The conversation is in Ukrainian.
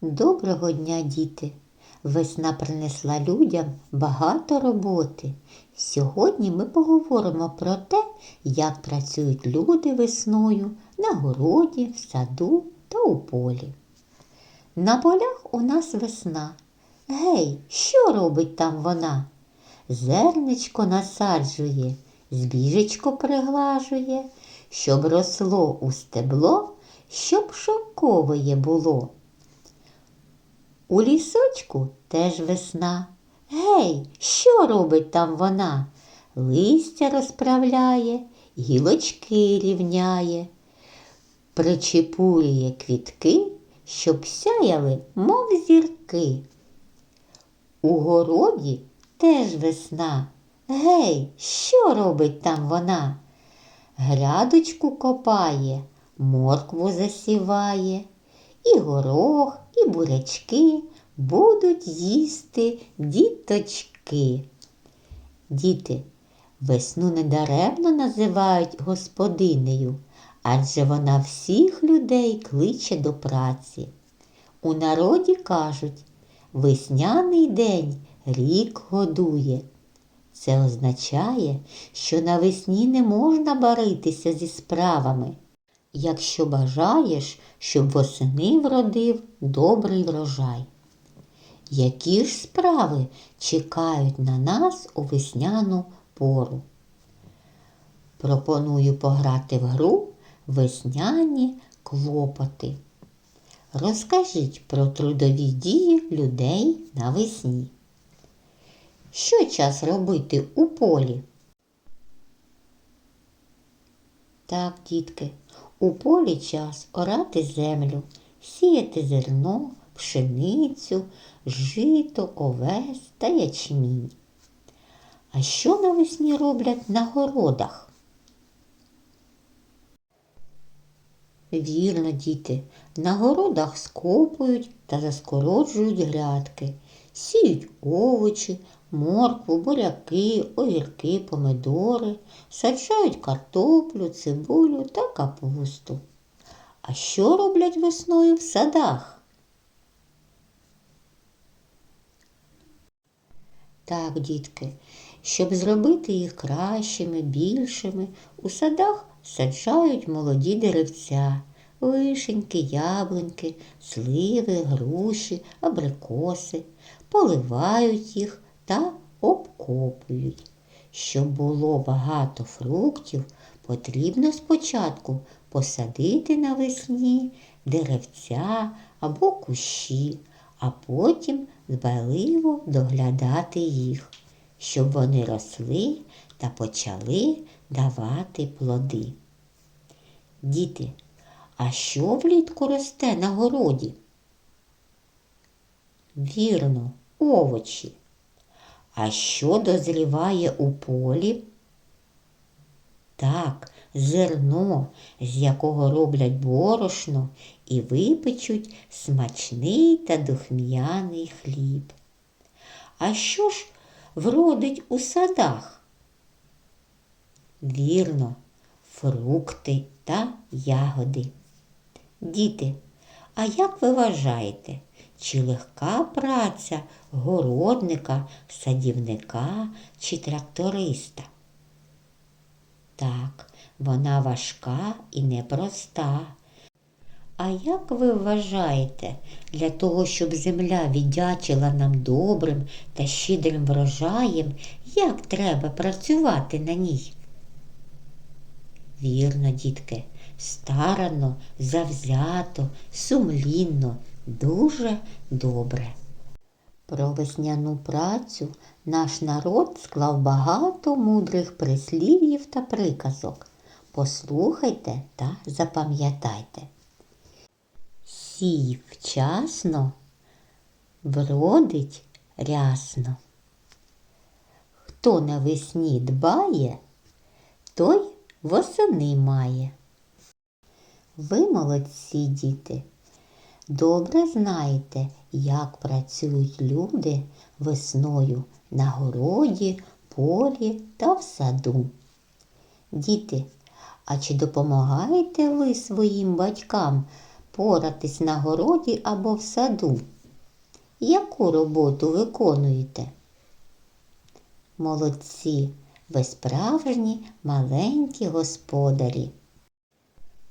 Доброго дня, діти! Весна принесла людям багато роботи. Сьогодні ми поговоримо про те, як працюють люди весною на городі, в саду та у полі. На полях у нас весна. Гей, що робить там вона? Зерничко насаджує, збіжечко приглажує, щоб росло у стебло, щоб шовкове було. У лісочку теж весна. Гей, що робить там вона? Листя розправляє, гілочки рівняє, причепурює квітки, щоб сяяли, мов зірки. У городі теж весна. Гей, що робить там вона? Грядочку копає, моркву засіває, і горох, і бурячки будуть їсти діточки. Діти, весну недаремно називають господинею, адже вона всіх людей кличе до праці. У народі кажуть, весняний день рік годує. Це означає, що навесні не можна баритися зі справами, якщо бажаєш, щоб восени вродив добрий врожай. Які ж справи чекають на нас у весняну пору? Пропоную пограти в гру весняні клопоти. Розкажіть про трудові дії людей навесні. Що час робити у полі? Так, дітки, у полі час орати землю, сіяти зерно, пшеницю, жито, овес та ячмінь. А що навесні роблять на городах? Вірно, діти, на городах скопують та заскороджують грядки, сіють овочі, моркву, буряки, огірки, помидори, саджають картоплю, цибулю та капусту. А що роблять весною в садах? Так, дітки, щоб зробити їх кращими, більшими, у садах саджають молоді деревця, вишеньки, яблуньки, сливи, груші, абрикоси, поливають їх та обкопують. Щоб було багато фруктів, потрібно спочатку посадити навесні деревця або кущі, а потім дбайливо доглядати їх, щоб вони росли та почали давати плоди. Діти, а що влітку росте на городі? Вірно, овочі. А що дозріває у полі? Так, зерно, з якого роблять борошно і випечуть смачний та духм'яний хліб. А що ж вродить у садах? Вірно, фрукти та ягоди. Діти, а як ви вважаєте, чи легка праця городника, садівника чи тракториста? Так, вона важка і непроста. А як ви вважаєте, для того, щоб земля віддячила нам добрим та щедрим врожаєм, як треба працювати на ній? Вірно, дітки, старано, завзято, сумлінно, дуже добре. Про весняну працю наш народ склав багато мудрих прислів'їв та приказок. Послухайте та запам'ятайте. Сій вчасно, вродить рясно. Хто навесні дбає, той восени має. Ви молодці, діти, добре знаєте, як працюють люди весною на городі, полі та в саду. Діти, а чи допомагаєте ви своїм батькам впоратись на городі або в саду? Яку роботу виконуєте? Молодці, ви справжні маленькі господарі.